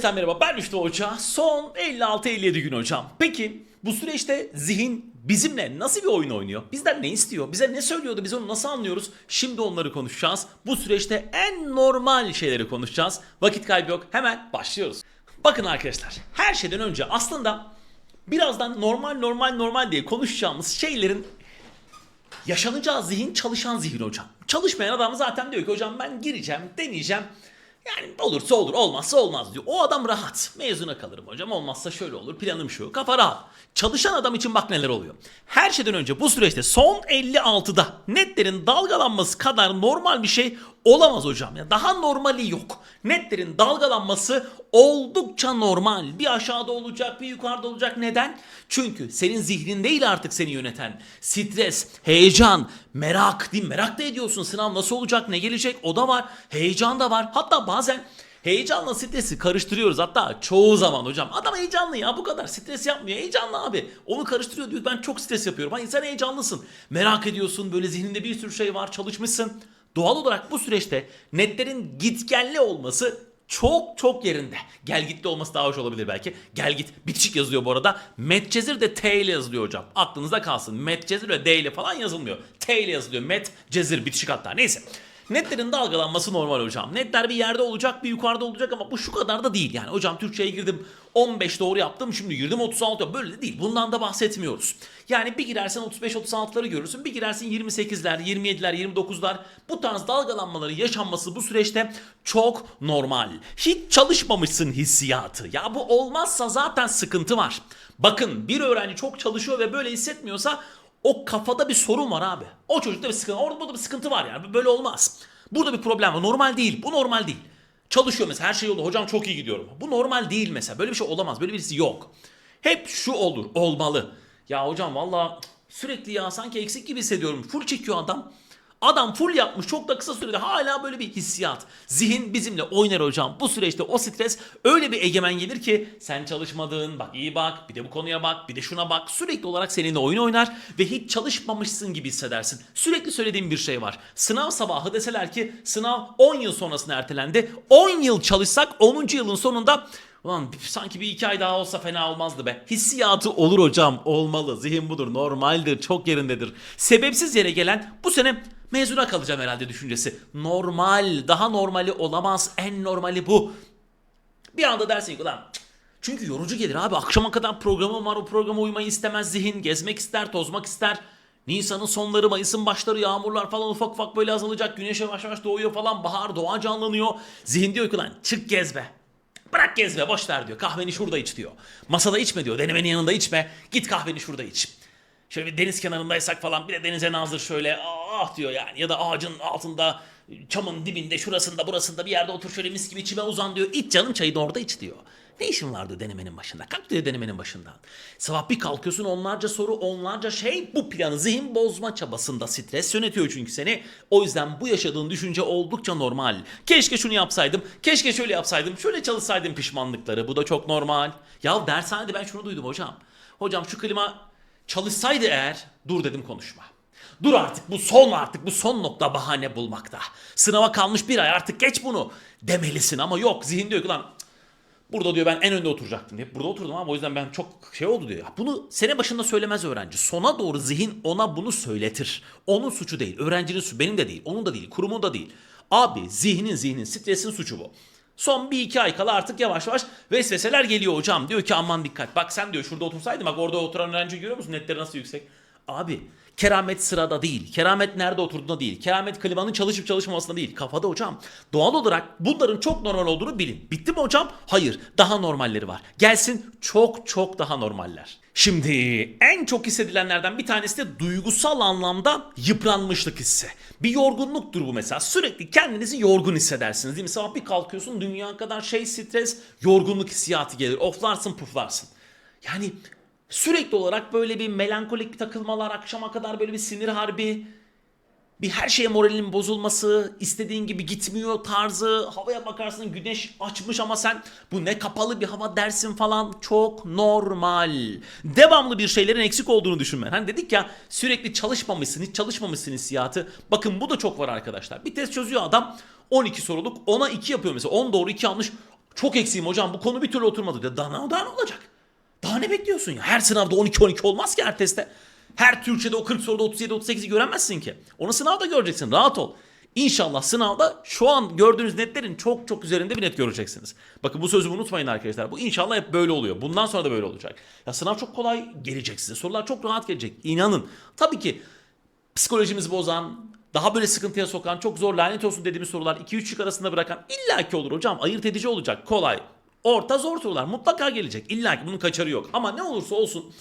Arkadaşlar merhaba ben Rüştü Hoca. Son 56-57 gün hocam. Peki bu süreçte zihin bizimle nasıl bir oyun oynuyor? Bizden ne istiyor? Bize ne söylüyordu? Biz onu nasıl anlıyoruz? Şimdi onları konuşacağız. Bu süreçte en normal şeyleri konuşacağız. Vakit kaybı yok. Hemen başlıyoruz. Bakın arkadaşlar her şeyden önce aslında birazdan normal normal normal diye konuşacağımız şeylerin yaşanacağı zihin çalışan zihin hocam. Çalışmayan adam zaten diyor ki hocam ben gireceğim, deneyeceğim. Yani olursa olur, olmazsa olmaz diyor. O adam rahat. Mezuna kalırım hocam. Olmazsa şöyle olur. Planım şu. Kafa rahat. Çalışan adam için bak neler oluyor. Her şeyden önce bu süreçte son 56'da netlerin dalgalanması kadar normal bir şey olamaz hocam. Ya daha normali yok. Netlerin dalgalanması oldukça normal. Bir aşağıda olacak, bir yukarıda olacak. Neden? Çünkü senin zihnin değil artık seni yöneten. Stres, heyecan, merak değil? Merak da ediyorsun. Sınav nasıl olacak, ne gelecek? O da var. Heyecan da var. Hatta bazen Heyecanla stresi karıştırıyoruz hatta çoğu zaman hocam. Adam heyecanlı ya bu kadar stres yapmıyor. Heyecanlı abi. Onu karıştırıyor diyor ben çok stres yapıyorum. Hayır sen heyecanlısın. Merak ediyorsun böyle zihninde bir sürü şey var çalışmışsın. Doğal olarak bu süreçte netlerin gitgelli olması çok çok yerinde. Gel gitli olması daha hoş olabilir belki. Gel git bitişik yazılıyor bu arada. Medcezir de T ile yazılıyor hocam. Aklınızda kalsın. Medcezir ve D ile falan yazılmıyor. T ile yazılıyor. Medcezir bitişik hatta. Neyse. Netlerin dalgalanması normal hocam. Netler bir yerde olacak bir yukarıda olacak ama bu şu kadar da değil. Yani hocam Türkçe'ye girdim 15 doğru yaptım şimdi girdim 36 böyle de değil. Bundan da bahsetmiyoruz. Yani bir girersen 35-36'ları görürsün bir girersin 28'ler 27'ler 29'lar bu tarz dalgalanmaların yaşanması bu süreçte çok normal. Hiç çalışmamışsın hissiyatı. Ya bu olmazsa zaten sıkıntı var. Bakın bir öğrenci çok çalışıyor ve böyle hissetmiyorsa o kafada bir sorun var abi. O çocukta bir sıkıntı, orada burada bir sıkıntı var yani. Böyle olmaz. Burada bir problem var. Normal değil. Bu normal değil. Çalışıyor mesela her şey yolunda. Hocam çok iyi gidiyorum. Bu normal değil mesela. Böyle bir şey olamaz. Böyle birisi yok. Hep şu olur. Olmalı. Ya hocam valla sürekli ya sanki eksik gibi hissediyorum. Full çekiyor adam. Adam full yapmış çok da kısa sürede hala böyle bir hissiyat. Zihin bizimle oynar hocam. Bu süreçte o stres öyle bir egemen gelir ki sen çalışmadın bak iyi bak bir de bu konuya bak bir de şuna bak sürekli olarak seninle oyun oynar ve hiç çalışmamışsın gibi hissedersin. Sürekli söylediğim bir şey var. Sınav sabahı deseler ki sınav 10 yıl sonrasına ertelendi. 10 yıl çalışsak 10. yılın sonunda Ulan sanki bir iki ay daha olsa fena olmazdı be. Hissiyatı olur hocam. Olmalı. Zihin budur. Normaldir. Çok yerindedir. Sebepsiz yere gelen bu sene mezuna kalacağım herhalde düşüncesi. Normal. Daha normali olamaz. En normali bu. Bir anda dersin ki ulan çünkü yorucu gelir abi. Akşama kadar programım var. O programa uymayı istemez zihin. Gezmek ister, tozmak ister. Nisan'ın sonları, Mayıs'ın başları, yağmurlar falan ufak ufak böyle azalacak. Güneş yavaş yavaş doğuyor falan. Bahar, doğa canlanıyor. Zihin diyor ki lan çık gez. Bırak gezme boş ver diyor. Kahveni şurada iç diyor. Masada içme diyor. Denemenin yanında içme. Git kahveni şurada iç. Şöyle bir deniz kenarındaysak falan bir de denize nazır şöyle ah diyor yani. Ya da ağacın altında çamın dibinde şurasında burasında bir yerde otur şöyle mis gibi içime uzan diyor. İç canım çayını orada iç diyor. Ne işin vardı denemenin başında? Kalk diyor denemenin başından. Sabah bir kalkıyorsun onlarca soru onlarca şey bu planı zihin bozma çabasında stres yönetiyor çünkü seni. O yüzden bu yaşadığın düşünce oldukça normal. Keşke şunu yapsaydım, keşke şöyle yapsaydım, şöyle çalışsaydım pişmanlıkları. Bu da çok normal. Ya dershanede ben şunu duydum hocam. Hocam şu klima çalışsaydı eğer dur dedim konuşma. Dur artık bu son artık bu son nokta bahane bulmakta. Sınava kalmış bir ay artık geç bunu demelisin ama yok zihin diyor ki lan Burada diyor ben en önde oturacaktım. Hep burada oturdum ama o yüzden ben çok şey oldu diyor. Bunu sene başında söylemez öğrenci. Sona doğru zihin ona bunu söyletir. Onun suçu değil. Öğrencinin suçu. Benim de değil. Onun da değil. Kurumun da değil. Abi zihnin zihnin stresin suçu bu. Son bir iki ay kala artık yavaş yavaş vesveseler geliyor hocam. Diyor ki aman dikkat. Bak sen diyor şurada otursaydın bak orada oturan öğrenci görüyor musun? Netleri nasıl yüksek? Abi keramet sırada değil. Keramet nerede oturduğunda değil. Keramet klimanın çalışıp çalışmamasında değil. Kafada hocam. Doğal olarak bunların çok normal olduğunu bilin. Bitti mi hocam? Hayır. Daha normalleri var. Gelsin çok çok daha normaller. Şimdi en çok hissedilenlerden bir tanesi de duygusal anlamda yıpranmışlık hissi. Bir yorgunluktur bu mesela. Sürekli kendinizi yorgun hissedersiniz değil mi? Sabah bir kalkıyorsun dünya kadar şey stres, yorgunluk hissiyatı gelir. Oflarsın puflarsın. Yani Sürekli olarak böyle bir melankolik bir takılmalar, akşama kadar böyle bir sinir harbi, bir her şeye moralin bozulması, istediğin gibi gitmiyor tarzı, havaya bakarsın güneş açmış ama sen bu ne kapalı bir hava dersin falan çok normal. Devamlı bir şeylerin eksik olduğunu düşünmen. Hani dedik ya sürekli çalışmamışsın, hiç çalışmamışsın hissiyatı. Bakın bu da çok var arkadaşlar. Bir test çözüyor adam 12 soruluk 10'a 2 yapıyor mesela 10 doğru 2 yanlış. Çok eksiğim hocam bu konu bir türlü oturmadı. Daha ne olacak? Daha ne bekliyorsun ya? Her sınavda 12-12 olmaz ki her testte. Her Türkçe'de o 40 soruda 37-38'i göremezsin ki. Onu sınavda göreceksin. Rahat ol. İnşallah sınavda şu an gördüğünüz netlerin çok çok üzerinde bir net göreceksiniz. Bakın bu sözümü unutmayın arkadaşlar. Bu inşallah hep böyle oluyor. Bundan sonra da böyle olacak. Ya sınav çok kolay gelecek size. Sorular çok rahat gelecek. İnanın. Tabii ki psikolojimizi bozan, daha böyle sıkıntıya sokan, çok zor lanet olsun dediğimiz sorular 2-3 şık arasında bırakan illaki olur hocam. Ayırt edici olacak. Kolay. Orta zor sorular mutlaka gelecek. İllaki bunun kaçarı yok. Ama ne olursa olsun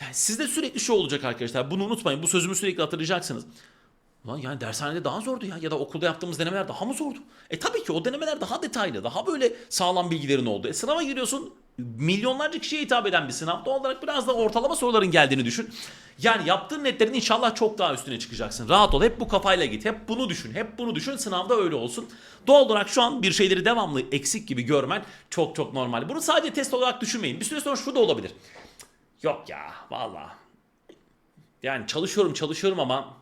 yani sizde sürekli şu olacak arkadaşlar. Bunu unutmayın. Bu sözümü sürekli hatırlayacaksınız. Ulan yani dershanede daha zordu ya ya da okulda yaptığımız denemeler daha mı zordu? E tabii ki o denemeler daha detaylı, daha böyle sağlam bilgilerin oldu. E sınava giriyorsun milyonlarca kişiye hitap eden bir sınav. Doğal olarak biraz da ortalama soruların geldiğini düşün. Yani yaptığın netlerin inşallah çok daha üstüne çıkacaksın. Rahat ol. Hep bu kafayla git. Hep bunu düşün. Hep bunu düşün. Sınavda öyle olsun. Doğal olarak şu an bir şeyleri devamlı eksik gibi görmen çok çok normal. Bunu sadece test olarak düşünmeyin. Bir süre sonra şu da olabilir. Yok ya vallahi. Yani çalışıyorum çalışıyorum ama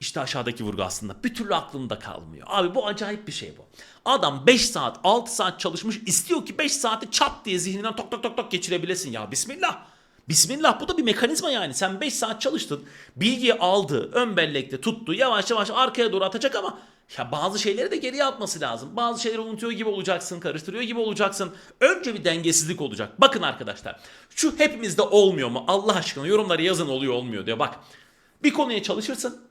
işte aşağıdaki vurgu aslında bir türlü aklımda kalmıyor. Abi bu acayip bir şey bu. Adam 5 saat 6 saat çalışmış istiyor ki 5 saati çat diye zihninden tok tok tok tok geçirebilesin ya bismillah. Bismillah bu da bir mekanizma yani. Sen 5 saat çalıştın. Bilgiyi aldı, ön bellekte tuttu. Yavaş yavaş arkaya doğru atacak ama ya bazı şeyleri de geriye atması lazım. Bazı şeyleri unutuyor gibi olacaksın, karıştırıyor gibi olacaksın. Önce bir dengesizlik olacak. Bakın arkadaşlar. Şu hepimizde olmuyor mu? Allah aşkına yorumları yazın oluyor olmuyor diyor. Bak. Bir konuya çalışırsın.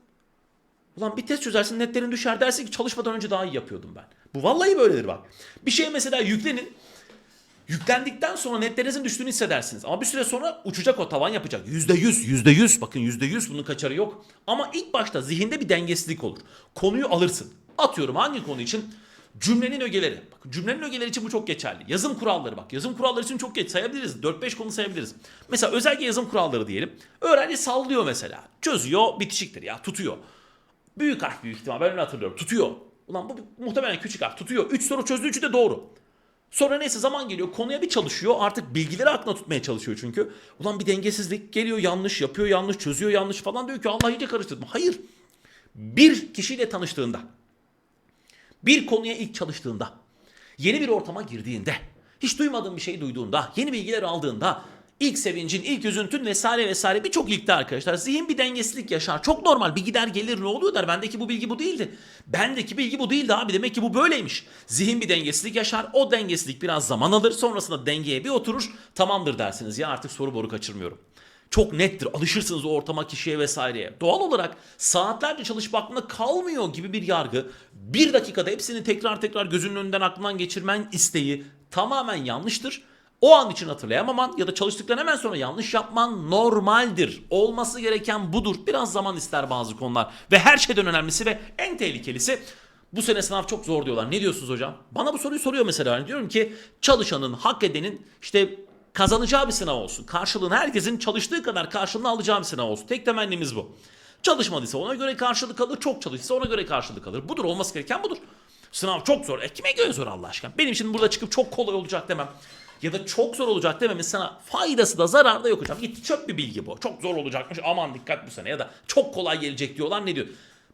Ulan bir test çözersin netlerin düşer dersin ki çalışmadan önce daha iyi yapıyordum ben. Bu vallahi böyledir bak. Bir şeye mesela yüklenin. Yüklendikten sonra netlerinizin düştüğünü hissedersiniz. Ama bir süre sonra uçacak o tavan yapacak. Yüzde yüz, yüzde yüz. Bakın yüzde yüz bunun kaçarı yok. Ama ilk başta zihinde bir dengesizlik olur. Konuyu alırsın. Atıyorum hangi konu için? Cümlenin ögeleri. Bak cümlenin ögeleri için bu çok geçerli. Yazım kuralları bak. Yazım kuralları için çok geç sayabiliriz. 4-5 konu sayabiliriz. Mesela özellikle yazım kuralları diyelim. Öğrenci sallıyor mesela. Çözüyor bitişiktir ya tutuyor. Büyük harf büyük ihtimal ben öyle hatırlıyorum. Tutuyor. Ulan bu muhtemelen küçük harf tutuyor. 3 soru çözdüğü üçü de doğru. Sonra neyse zaman geliyor konuya bir çalışıyor artık bilgileri aklına tutmaya çalışıyor çünkü. Ulan bir dengesizlik geliyor yanlış yapıyor yanlış çözüyor yanlış falan diyor ki Allah iyice karıştırdım. Hayır bir kişiyle tanıştığında bir konuya ilk çalıştığında yeni bir ortama girdiğinde hiç duymadığın bir şey duyduğunda yeni bilgiler aldığında ilk sevincin, ilk üzüntün vesaire vesaire birçok ilkte arkadaşlar zihin bir dengesizlik yaşar. Çok normal bir gider gelir ne oluyor der. Bendeki bu bilgi bu değildi. Bendeki bilgi bu değildi abi demek ki bu böyleymiş. Zihin bir dengesizlik yaşar. O dengesizlik biraz zaman alır. Sonrasında dengeye bir oturur. Tamamdır dersiniz ya artık soru boru kaçırmıyorum. Çok nettir. Alışırsınız o ortama, kişiye vesaireye. Doğal olarak saatlerce çalışıp aklında kalmıyor gibi bir yargı. Bir dakikada hepsini tekrar tekrar gözünün önünden aklından geçirmen isteği tamamen yanlıştır. O an için hatırlayamaman ya da çalıştıktan hemen sonra yanlış yapman normaldir. Olması gereken budur. Biraz zaman ister bazı konular. Ve her şeyden önemlisi ve en tehlikelisi bu sene sınav çok zor diyorlar. Ne diyorsunuz hocam? Bana bu soruyu soruyor mesela. Yani diyorum ki çalışanın, hak edenin işte kazanacağı bir sınav olsun. Karşılığını herkesin çalıştığı kadar karşılığını alacağı bir sınav olsun. Tek temennimiz bu. Çalışmadıysa ona göre karşılık alır, çok çalışırsa ona göre karşılık alır. Budur olması gereken budur. Sınav çok zor. E kime göre zor Allah aşkına? Benim şimdi burada çıkıp çok kolay olacak demem. Ya da çok zor olacak dememin sana faydası da zararı da yok hocam. Gitti çöp bir bilgi bu. Çok zor olacakmış aman dikkat bu sene ya da çok kolay gelecek diyorlar ne diyor.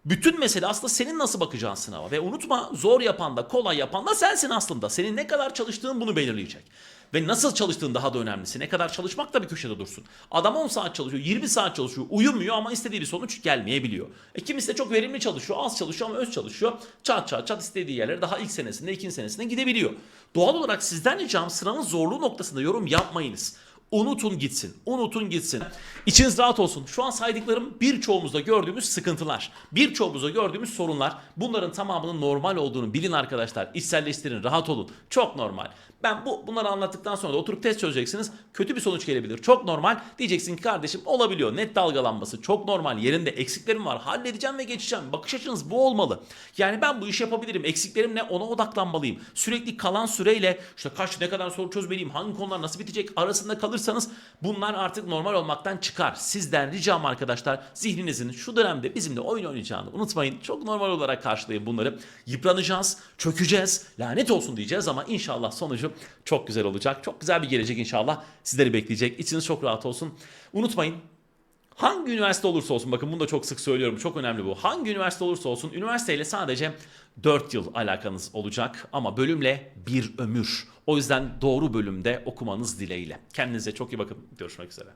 Bütün mesele aslında senin nasıl bakacağın sınava. Ve unutma zor yapan da kolay yapan da sensin aslında. Senin ne kadar çalıştığın bunu belirleyecek. Ve nasıl çalıştığın daha da önemlisi. Ne kadar çalışmak da bir köşede dursun. Adam 10 saat çalışıyor, 20 saat çalışıyor, uyumuyor ama istediği bir sonuç gelmeyebiliyor. E kimisi de çok verimli çalışıyor, az çalışıyor ama öz çalışıyor. Çat çat çat istediği yerlere daha ilk senesinde, ikinci senesinde gidebiliyor. Doğal olarak sizden ricam sıranın zorluğu noktasında yorum yapmayınız. Unutun gitsin. Unutun gitsin. İçiniz rahat olsun. Şu an saydıklarım birçoğumuzda gördüğümüz sıkıntılar. Birçoğumuzda gördüğümüz sorunlar. Bunların tamamının normal olduğunu bilin arkadaşlar. İçselleştirin. Rahat olun. Çok normal. Ben bu bunları anlattıktan sonra da oturup test çözeceksiniz. Kötü bir sonuç gelebilir. Çok normal. Diyeceksin ki kardeşim olabiliyor. Net dalgalanması çok normal. Yerinde eksiklerim var. Halledeceğim ve geçeceğim. Bakış açınız bu olmalı. Yani ben bu işi yapabilirim. Eksiklerim ne? Ona odaklanmalıyım. Sürekli kalan süreyle işte kaç ne kadar soru çözmeliyim? Hangi konular nasıl bitecek? Arasında bırakırsanız bunlar artık normal olmaktan çıkar. Sizden ricam arkadaşlar zihninizin şu dönemde bizimle oyun oynayacağını unutmayın. Çok normal olarak karşılayın bunları. Yıpranacağız, çökeceğiz, lanet olsun diyeceğiz ama inşallah sonucu çok güzel olacak. Çok güzel bir gelecek inşallah sizleri bekleyecek. İçiniz çok rahat olsun. Unutmayın Hangi üniversite olursa olsun bakın bunu da çok sık söylüyorum çok önemli bu. Hangi üniversite olursa olsun üniversiteyle sadece 4 yıl alakanız olacak ama bölümle bir ömür. O yüzden doğru bölümde okumanız dileğiyle. Kendinize çok iyi bakın. Görüşmek üzere.